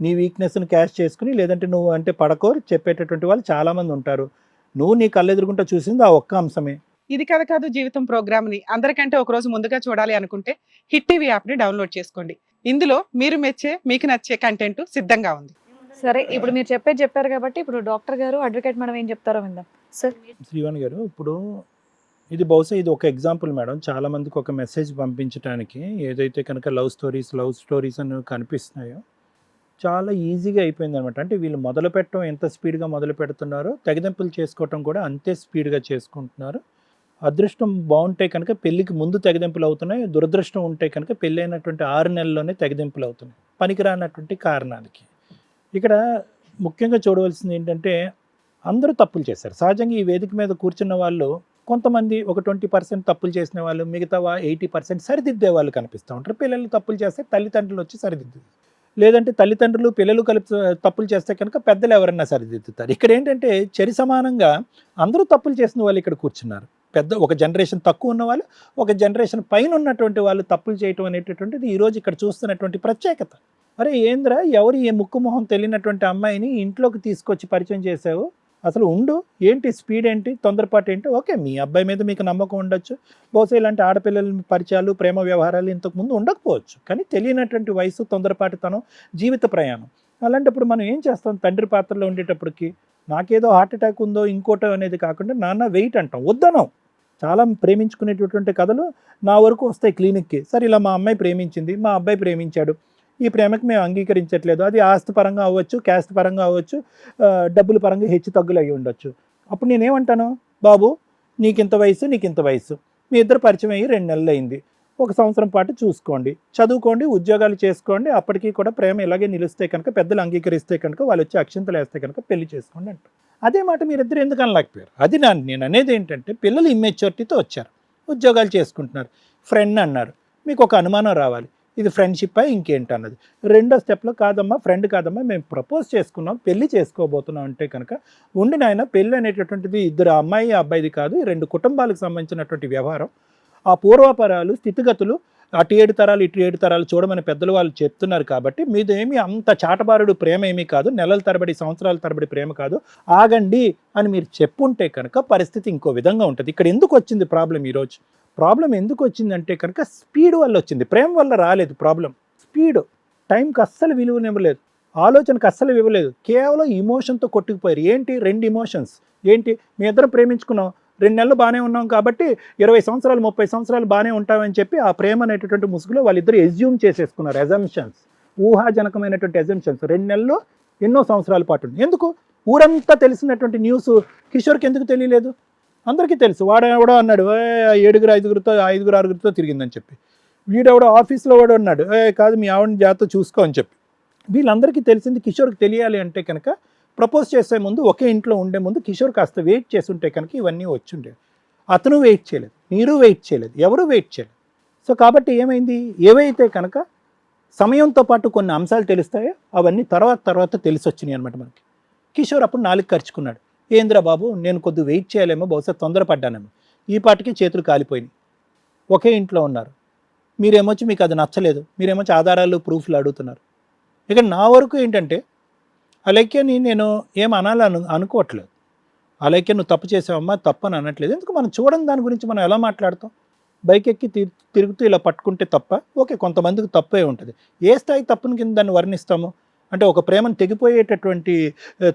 నీ వీక్నెస్ని క్యాష్ చేసుకుని లేదంటే నువ్వు అంటే పడకో చెప్పేటటువంటి వాళ్ళు చాలామంది ఉంటారు. నువ్వు నీ కళ్ళెదురుకుంటా చూసింది ఆ ఒక్క అంశమే. ఇది కథ కాదు జీవితం ప్రోగ్రామ్ని అందరికంటే ఒక రోజు ముందుగా చూడాలి అనుకుంటే హిట్ టీవీ యాప్ని డౌన్లోడ్ చేసుకోండి. ఇందులో మీరు మెచ్చే మీకు నచ్చే కంటెంట్ సిద్ధంగా ఉంది. సరే ఇప్పుడు మీరు చెప్పేది చెప్పారు కాబట్టి ఇప్పుడు డాక్టర్ గారు అడ్వకేట్ మేడం ఏం చెప్తారో విందాం. సార్. శ్రీవాణి గారు ఇప్పుడు ఇది బహుశా ఇది ఒక ఎగ్జాంపుల్ మేడం. చాలా మందికి ఒక మెసేజ్ పంపించడానికి ఏదైతే కనుక లవ్ స్టోరీస్ లవ్ స్టోరీస్ అని కనిపిస్తున్నాయో చాలా ఈజీగా అయిపోయింది అనమాట అంటే వీళ్ళు మొదలు పెట్టడం ఎంత స్పీడ్గా మొదలు పెడుతున్నారో తెగదెంపులు చేసుకోవటం కూడా అంతే స్పీడ్గా చేసుకుంటున్నారు. అదృష్టం బాగుంటే కనుక పెళ్ళికి ముందు తెగదెంపులు అవుతున్నాయి దురదృష్టం ఉంటే కనుక పెళ్ళైనటువంటి ఆరు నెలల్లోనే తెగదెంపులు అవుతున్నాయి. పనికిరానటువంటి కారణాలకి ఇక్కడ ముఖ్యంగా చూడవలసింది ఏంటంటే అందరూ తప్పులు చేశారు. సహజంగా ఈ వేదిక మీద కూర్చున్న వాళ్ళు కొంతమంది ఒక ట్వంటీ పర్సెంట్ తప్పులు చేసిన వాళ్ళు మిగతా ఎయిటీ పర్సెంట్ సరిదిద్దే వాళ్ళు కనిపిస్తూ ఉంటారు. పిల్లలు తప్పులు చేస్తే తల్లిదండ్రులు వచ్చి సరిదిద్దు లేదంటే తల్లిదండ్రులు పిల్లలు కలిపి తప్పులు చేస్తే కనుక పెద్దలు ఎవరన్నా సరిదిద్దుతారు ఇక్కడ ఏంటంటే చరి సమానంగా అందరూ తప్పులు చేసిన వాళ్ళు ఇక్కడ కూర్చున్నారు. పెద్ద ఒక జనరేషన్ తక్కువ ఉన్న వాళ్ళు ఒక జనరేషన్ పైన ఉన్నటువంటి వాళ్ళు తప్పులు చేయటం అనేటటువంటిది ఈరోజు ఇక్కడ చూస్తున్నటువంటి ప్రత్యేకత. మరి ఏంద్రా ఎవరు ఏ ముక్కు మొహం తెలియనటువంటి అమ్మాయిని ఇంట్లోకి తీసుకొచ్చి పరిచయం చేసావు అసలు ఉండు. ఏంటి స్పీడ్ ఏంటి? తొందరపాటు ఏంటి? ఓకే మీ అబ్బాయి మీద మీకు నమ్మకం ఉండొచ్చు. బహుశా ఇలాంటి ఆడపిల్లల పరిచయాలు ప్రేమ వ్యవహారాలు ఇంతకుముందు ఉండకపోవచ్చు. కానీ తెలియనటువంటి వయసు తొందరపాటుతనం జీవిత ప్రయాణం. అలాంటప్పుడు మనం ఏం చేస్తాం? తండ్రి పాత్రలో ఉండేటప్పటికి నాకేదో హార్ట్ అటాక్ ఉందో ఇంకోటో అనేది కాకుండా నాన్న వెయిట్ అంటాం. వద్దనం చాలా ప్రేమించుకునేటటువంటి కథలు నా వరకు వస్తాయి క్లినిక్కి. సరే ఇలా మా అమ్మాయి ప్రేమించింది మా అబ్బాయి ప్రేమించాడు. ఈ ప్రేమకి మేము అంగీకరించట్లేదు. అది ఆస్తి పరంగా అవ్వచ్చు క్యాస్ట్ పరంగా అవ్వచ్చు డబ్బుల పరంగా హెచ్చు తగ్గులు అయ్యి ఉండొచ్చు. అప్పుడు నేనేమంటాను? బాబు నీకు ఇంత వయసు నీకు ఇంత వయసు. మీ ఇద్దరు పరిచయం అయ్యి రెండు నెలలు అయింది. ఒక సంవత్సరం పాటు చూసుకోండి. చదువుకోండి ఉద్యోగాలు చేసుకోండి. అప్పటికీ కూడా ప్రేమ ఇలాగే నిలిస్తే కనుక పెద్దలు అంగీకరిస్తే కనుక వాళ్ళు వచ్చి అక్షింతలు వేస్తే కనుక పెళ్ళి చేసుకోండి అంటారు. అదే మాట మీరిద్దరు ఎందుకు అనలేకపోయారు? అది నా నేను అనేది ఏంటంటే పిల్లలు ఇమ్మెచ్యూరిటీతో వచ్చారు. ఉద్యోగాలు చేసుకుంటున్నారు. ఫ్రెండ్ అన్నారు. మీకు ఒక అనుమానం రావాలి. ఇది ఫ్రెండ్షిప్ ఇంకేంటి అన్నది. రెండో స్టెప్లో కాదమ్మా ఫ్రెండ్ కాదమ్మా మేము ప్రపోజ్ చేసుకున్నాం పెళ్ళి చేసుకోబోతున్నాం అంటే కనుక ఉండి నాయన పెళ్ళి అనేటటువంటిది ఇద్దరు అమ్మాయి అబ్బాయిది కాదు ఈ రెండు కుటుంబాలకు సంబంధించినటువంటి వ్యవహారం. ఆ పూర్వాపరాలు స్థితిగతులు అటు ఏడు తరాలు ఇటు ఏడు తరాలు చూడమని పెద్దలు వాళ్ళు చెప్తున్నారు కాబట్టి మీదేమి ఏమి అంత చాటబారుడు ప్రేమ ఏమీ కాదు నెలల తరబడి సంవత్సరాల తరబడి ప్రేమ కాదు. ఆగండి అని మీరు చెప్పుంటే కనుక పరిస్థితి ఇంకో విధంగా ఉంటుంది. ఇక్కడ ఎందుకు వచ్చింది ప్రాబ్లం ఈరోజు? ప్రాబ్లం ఎందుకు వచ్చిందంటే కనుక స్పీడ్ వల్ల వచ్చింది. ప్రేమ వల్ల రాలేదు ప్రాబ్లం. స్పీడ్ టైంకి అస్సలు విలువనివ్వలేదు. ఆలోచనకు అస్సలు ఇవ్వలేదు కేవలం ఇమోషన్తో కొట్టుకుపోయారు. ఏంటి? రెండు ఇమోషన్స్. ఏంటి? మీ ఇద్దరు ప్రేమించుకున్నాం. రెండు నెలలు బాగానే ఉన్నాం కాబట్టి ఇరవై సంవత్సరాలు ముప్పై సంవత్సరాలు బాగానే ఉంటామని చెప్పి ఆ ప్రేమ అనేటటువంటి ముసుగులో వాళ్ళిద్దరు ఎజ్యూమ్ చేసేసుకున్నారు. ఎజంప్షన్స్ ఊహాజనకమైనటువంటి ఎజంప్షన్స్ రెండు నెలలు ఎన్నో సంవత్సరాల పాటు. ఎందుకు? ఊరంతా తెలిసినటువంటి న్యూస్ కిషోర్కి ఎందుకు తెలియలేదు? అందరికీ తెలుసు. వాడు ఎవడో అన్నాడు ఏడుగురు ఐదుగురితో ఐదుగురు ఆరుగురితో తిరిగిందని చెప్పి. వీడెవడో ఆఫీస్లో వాడు అన్నాడు ఏ కాదు మీ ఆవిడని జాగ్రత్త చూసుకో అని చెప్పి. వీళ్ళందరికీ తెలిసింది కిషోర్కి తెలియాలి అంటే కనుక ప్రపోజ్ చేసే ముందు ఒకే ఇంట్లో ఉండే ముందు కిషోర్ కాస్త వెయిట్ చేస్తుంటే కనుక ఇవన్నీ వచ్చిండే అతను వెయిట్ చేయలేదు మీరు వెయిట్ చేయలేదు ఎవరు వెయిట్ చేయలేదు. సో కాబట్టి ఏమైంది? ఏవైతే కనుక సమయంతో పాటు కొన్ని అంశాలు తెలుస్తాయో అవన్నీ తర్వాత తర్వాత తెలిసి వచ్చినాయి అనమాట మనకి. కిషోర్ అప్పుడు నాలుగు ఖర్చుకున్నాడు. ఏంద్రా బాబు నేను కొద్ది వెయిట్ చేయలేమో బహుశా తొందరపడ్డానేమో. ఈ పాటికి చేతులు కాలిపోయినాయి. ఒకే ఇంట్లో ఉన్నారు. మీరేమొచ్చి మీకు అది నచ్చలేదు. మీరేమొచ్చి ఆధారాలు ప్రూఫ్లు అడుగుతున్నారు. ఇక నా వరకు ఏంటంటే అలైక్యని నేను ఏం అనాలని అను అనుకోవట్లేదు. అలైక్య నువ్వు తప్పు చేసావమ్మా తప్పు అని అనట్లేదు. ఎందుకు మనం చూడని దాని గురించి మనం ఎలా మాట్లాడతాం? బైక్ ఎక్కి తిరుగుతూ ఇలా పట్టుకుంటే తప్ప ఓకే కొంతమందికి తప్పే ఉంటుంది. ఏ స్థాయి తప్పుని కింద దాన్ని వర్ణిస్తాము? అంటే ఒక ప్రేమను తెగిపోయేటటువంటి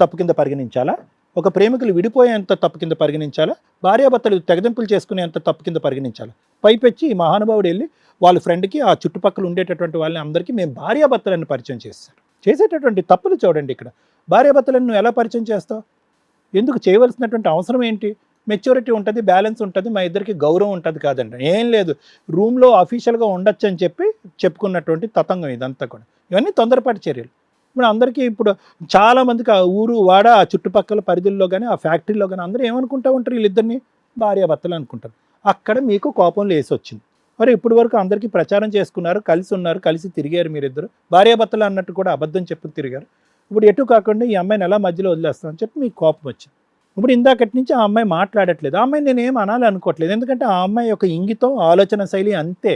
తప్పు కింద పరిగణించాలా? ఒక ప్రేమికులు విడిపోయేంత తప్పు కింద పరిగణించాలా? భార్యాభర్తలు తెగదింపులు చేసుకునేంత తప్పు కింద పరిగణించాలా? పైపెచ్చి ఈ మహానుభావుడు వెళ్ళి వాళ్ళ ఫ్రెండ్కి ఆ చుట్టుపక్కల ఉండేటటువంటి వాళ్ళని అందరికీ మేము భార్యాభర్తలను పరిచయం చేస్తారు చేసేటటువంటి తప్పులు చూడండి ఇక్కడ. భార్యాభర్తలను నువ్వు ఎలా పరిచయం చేస్తావు? ఎందుకు చేయవలసినటువంటి అవసరం ఏంటి? మెచ్యూరిటీ ఉంటుంది బ్యాలెన్స్ ఉంటుంది మా ఇద్దరికి గౌరవం ఉంటుంది కాదండి. ఏం లేదు రూమ్లో అఫీషియల్గా ఉండొచ్చు అని చెప్పి చెప్పుకున్నటువంటి తతంగం ఇదంతా కూడా. ఇవన్నీ తొందరపాటు చర్యలు. ఇప్పుడు అందరికీ ఇప్పుడు చాలా మందికి ఆ ఊరు వాడ ఆ చుట్టుపక్కల పరిధుల్లో కానీ ఆ ఫ్యాక్టరీలో కానీ అందరూ ఏమనుకుంటా ఉంటారు? వీళ్ళిద్దరిని భార్యాభర్తలు అనుకుంటారు. అక్కడ మీకు కోపం లేసి వచ్చింది మరి ఇప్పటి వరకు అందరికీ ప్రచారం చేసుకున్నారు కలిసి ఉన్నారు కలిసి తిరిగారు మీరిద్దరు. భార్యాభర్తలు అన్నట్టు కూడా అబద్ధం చెప్పి తిరిగారు. ఇప్పుడు ఎటు కాకుండా ఈ అమ్మాయిని ఎలా మధ్యలో వదిలేస్తామని చెప్పి మీకు కోపం వచ్చింది. ఇప్పుడు ఇందాకటి నుంచి ఆ అమ్మాయి మాట్లాడట్లేదు. ఆ అమ్మాయి నేను ఏం అనాలి అనుకోవట్లేదు ఎందుకంటే ఆ అమ్మాయి యొక్క ఇంగితం ఆలోచన శైలి అంతే.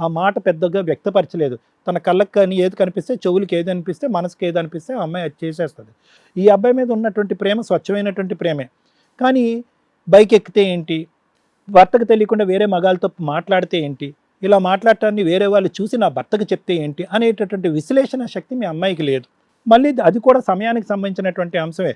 ఆ మాట పెద్దగా వ్యక్తపరచలేదు. తన కళ్ళకి కానీ ఏది కనిపిస్తే చెవులకి ఏది అనిపిస్తే మనసుకి ఏది అనిపిస్తే ఆ అమ్మాయి అది చేసేస్తుంది. ఈ అబ్బాయి మీద ఉన్నటువంటి ప్రేమ స్వచ్ఛమైనటువంటి ప్రేమే. కానీ బైక్ ఎక్కితే ఏంటి? భర్తకు తెలియకుండా వేరే మగాలతో మాట్లాడితే ఏంటి? ఇలా మాట్లాడటాన్ని వేరే వాళ్ళు చూసి నా భర్తకు చెప్తే ఏంటి? అనేటటువంటి విశ్లేషణ శక్తి మీ అమ్మాయికి లేదు. మళ్ళీ అది కూడా సమయానికి సంబంధించినటువంటి అంశమే.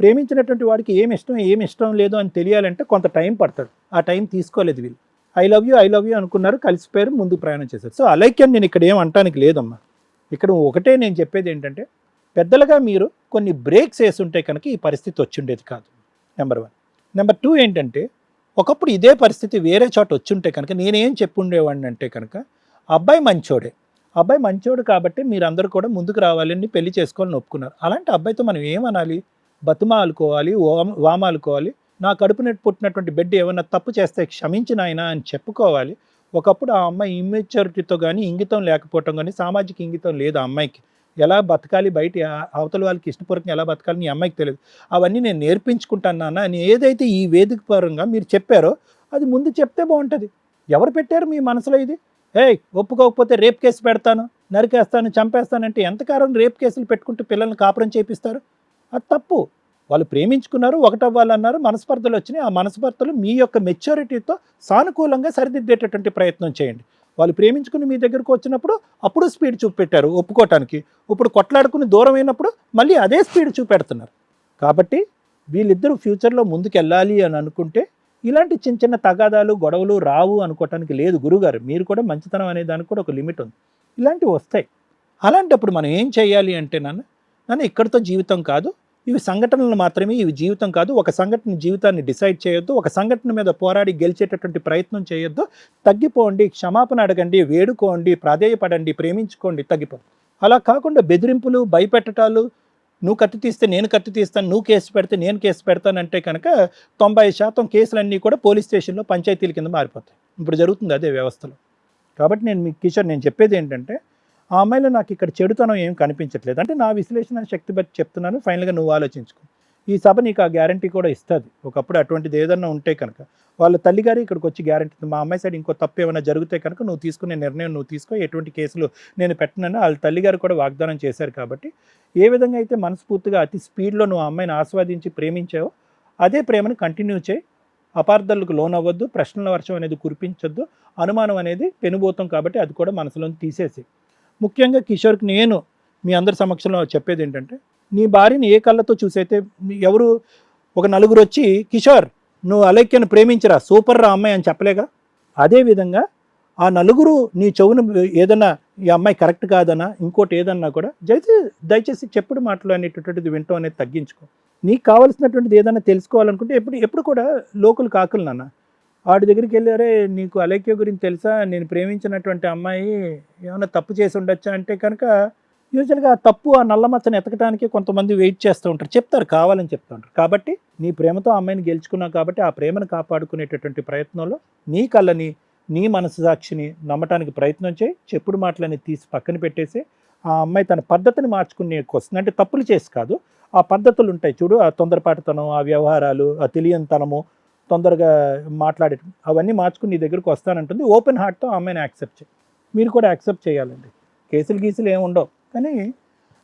ప్రేమించినటువంటి వాడికి ఏమి ఇష్టం ఏమి ఇష్టం లేదు అని తెలియాలంటే కొంత టైం పడుతుంది. ఆ టైం తీసుకోలేదు వీళ్ళు. I love you I love you అనుకున్నారు కలిసిపోయారు ముందు ప్రయాణం చేశారు. సో అలైక్యం నేను ఇక్కడ ఏం అంటానికి లేదమ్మా. ఇక్కడ ఒకటే నేను చెప్పేది ఏంటంటే పెద్దలుగా మీరు కొన్ని బ్రేక్స్ వేసుంటే కనుక ఈ పరిస్థితి వచ్చిండేది కాదు. నెంబర్ వన్ నెంబర్ టూ ఏంటంటే ఒకప్పుడు ఇదే పరిస్థితి వేరే చోట వచ్చుంటే కనుక నేనేం చెప్పుండేవాడిని అంటే కనుక అబ్బాయి మంచోడే. అబ్బాయి మంచోడు కాబట్టి మీరందరూ కూడా ముందుకు రావాలని పెళ్ళి చేసుకోవాలని ఒప్పుకున్నారు. అలాంటి అబ్బాయితో మనం ఏమనాలి? బతుమాలుకోవాలి వామాలుకోవాలి నా కడుపు నెట్టు పుట్టినటువంటి బిడ్డ ఏమైనా తప్పు చేస్తే క్షమించిన ఆయన అని చెప్పుకోవాలి. ఒకప్పుడు ఆ అమ్మాయి ఇమ్మెచ్యూరిటీతో కానీ ఇంగితం లేకపోవటం కానీ సామాజిక ఇంగితం లేదు ఆ అమ్మాయికి. ఎలా బతకాలి? బయట అవతల వాళ్ళకి ఇష్టపూర్వకం ఎలా బతకాలి నీ అమ్మాయికి తెలియదు. అవన్నీ నేను నేర్పించుకుంటాను నాన్న అని ఏదైతే ఈ వేదిక పరంగా మీరు చెప్పారో అది ముందు చెప్తే బాగుంటుంది. ఎవరు పెట్టారు మీ మనసులో ఇది? హే ఒప్పుకోకపోతే రేప్ కేసు పెడతాను నరికేస్తాను చంపేస్తానంటే ఎంతకాలం రేప్ కేసులు పెట్టుకుంటూ పిల్లల్ని కాపురం చేపిస్తారు? అది తప్పు. వాళ్ళు ప్రేమించుకున్నారు ఒకటవ్వాలన్నారు మనస్పర్ధలు వచ్చినాయి. ఆ మనస్పర్ధలు మీ యొక్క మెచ్యూరిటీతో సానుకూలంగా సరిదిద్దేటటువంటి ప్రయత్నం చేయండి. వాళ్ళు ప్రేమించుకుని మీ దగ్గరకు వచ్చినప్పుడు అప్పుడు స్పీడ్ చూపెట్టారు ఒప్పుకోవటానికి ఇప్పుడు కొట్లాడుకుని దూరం అయినప్పుడు మళ్ళీ అదే స్పీడ్ చూపెడుతున్నారు. కాబట్టి వీళ్ళిద్దరూ ఫ్యూచర్లో ముందుకు వెళ్ళాలి అని అనుకుంటే ఇలాంటి చిన్న చిన్న తగాదాలు గొడవలు రావు అనుకోవటానికి లేదు గురుగారు. మీరు కూడా మంచితనం అనే దానికి కూడా ఒక లిమిట్ ఉంది. ఇలాంటివి వస్తాయి. అలాంటప్పుడు మనం ఏం చేయాలి అంటే నాన్న నన్ను ఇక్కడితో జీవితం కాదు. ఇవి సంఘటనలు మాత్రమే ఇవి జీవితం కాదు. ఒక సంఘటన జీవితాన్ని డిసైడ్ చేయొద్దు. ఒక సంఘటన మీద పోరాడి గెలిచేటటువంటి ప్రయత్నం చేయొద్దు. తగ్గిపోండి క్షమాపణ అడగండి వేడుకోండి ప్రాధేయపడండి ప్రేమించుకోండి తగ్గిపోండి. అలా కాకుండా బెదిరింపులు భయపెట్టటాలు నువ్వు కత్తి తీస్తే నేను కత్తి తీస్తాను నువ్వు కేసు పెడితే నేను కేసు పెడతానంటే కనుక తొంభై శాతం కేసులన్నీ కూడా పోలీస్ స్టేషన్లో పంచాయతీల కింద మారిపోతాయి. ఇప్పుడు జరుగుతుంది అదే వ్యవస్థలో. కాబట్టి నేను మీకు కిషోర్ నేను చెప్పేది ఏంటంటే ఆ అమ్మాయిలో నాకు ఇక్కడ చెడుతనం ఏం కనిపించట్లేదు. అంటే నా విశ్లేషణ శక్తి బట్టి చెప్తున్నాను. ఫైనల్గా నువ్వు ఆలోచించుకో. ఈ సభ నీకు ఆ గ్యారంటీ కూడా ఇస్తుంది. ఒకప్పుడు అటువంటిది ఏదన్నా ఉంటే కనుక. వాళ్ళ తల్లిగారు ఇక్కడికి వచ్చి గ్యారంటీ మా అమ్మాయి సైడ్ ఇంకో తప్పు ఏమైనా జరిగితే కనుక నువ్వు తీసుకునే నిర్ణయం నువ్వు తీసుకో. ఎటువంటి కేసులు నేను పెట్టినాను వాళ్ళ తల్లిగారు కూడా వాగ్దానం చేశారు కాబట్టి. ఏ విధంగా అయితే మనస్ఫూర్తిగా అతి స్పీడ్లో నువ్వు ఆ అమ్మాయిని ఆస్వాదించి ప్రేమించావో అదే ప్రేమను కంటిన్యూ చేయి. అపార్థాలకు లోనవ్వద్దు. ప్రశ్నల వర్షం అనేది కురిపించొద్దు. అనుమానం అనేది పెనుబోతం కాబట్టి అది కూడా మనసులో తీసేసి ముఖ్యంగా కిషోర్కి నేను మీ అందరి సమక్షంలో చెప్పేది ఏంటంటే నీ భార్యని ఏ కళ్ళతో చూసైతే ఎవరు ఒక నలుగురు వచ్చి కిషోర్ నువ్వు అలైక్యను ప్రేమించరా సూపర్ రా అమ్మాయి అని చెప్పలేగా? అదేవిధంగా ఆ నలుగురు నీ చెవును ఏదన్నా ఈ అమ్మాయి కరెక్ట్ కాదన్నా ఇంకోటి ఏదన్నా కూడా దయచేసి దయచేసి చెప్పుడు మాటలు అనేటటువంటిది వింటం అనేది తగ్గించుకో. నీకు కావాల్సినటువంటిది ఏదైనా తెలుసుకోవాలనుకుంటే ఎప్పుడు ఎప్పుడు కూడా లోకల్ కాకులు నాన్న. వాడి దగ్గరికి వెళ్ళారే నీకు అలేఖ్య గురించి తెలుసా? నేను ప్రేమించినటువంటి అమ్మాయి ఏమైనా తప్పు చేసి ఉండొచ్చా? అంటే కనుక యూజువల్గా ఆ తప్పు ఆ నల్లమచ్చని ఎతకటానికి ఎతకడానికి కొంతమంది వెయిట్ చేస్తూ ఉంటారు. చెప్తారు కావాలని చెప్తూ ఉంటారు. కాబట్టి నీ ప్రేమతో అమ్మాయిని గెలుచుకున్నావు కాబట్టి ఆ ప్రేమను కాపాడుకునేటటువంటి ప్రయత్నంలో నీ కళ్ళని నీ మనసు సాక్షిని నమ్మటానికి ప్రయత్నం చేయి. చెప్పుడు మాటలని తీసి పక్కన పెట్టేసి ఆ అమ్మాయి తన పద్ధతిని మార్చుకునే వస్తుంది అంటే తప్పులు చేసి కాదు ఆ పద్ధతులు ఉంటాయి. చూడు ఆ తొందరపాటుతనం ఆ వ్యవహారాలు ఆ తెలియనితనము తొందరగా మాట్లాడటం అవన్నీ మార్చుకుని నీ దగ్గరకు వస్తానంటుంది. ఓపెన్ హార్ట్తో ఆ అమ్మాయిని యాక్సెప్ట్ చేయి. మీరు కూడా యాక్సెప్ట్ చేయాలండి. కేసులు గీసులు ఏమి ఉండవు. కానీ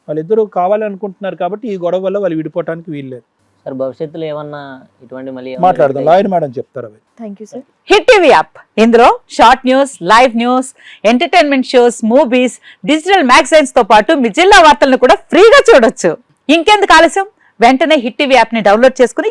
వాళ్ళిద్దరూ కావాలనుకుంటున్నారు కాబట్టి ఈ గొడవ వల్ల వాళ్ళు విడిపోవటానికి వీల్లేదు సార్ భవిష్యత్తులో ఏమన్నా ఇటువంటి మళ్ళీ మాట్లాడదాం. లాయర్ మేడం చెప్తారు అవి. Thank you sir hit TV app ఇందులో short news live news entertainment shows movies digital మ్యాగజైన్స్తో పాటు మీ జిల్లా వార్తలను కూడా ఫ్రీగా చూడొచ్చు. ఇంకెందుకు ఆలస్యం? వెంటనే హిట్ టీవీ యాప్ని డౌన్లోడ్ చేసుకుని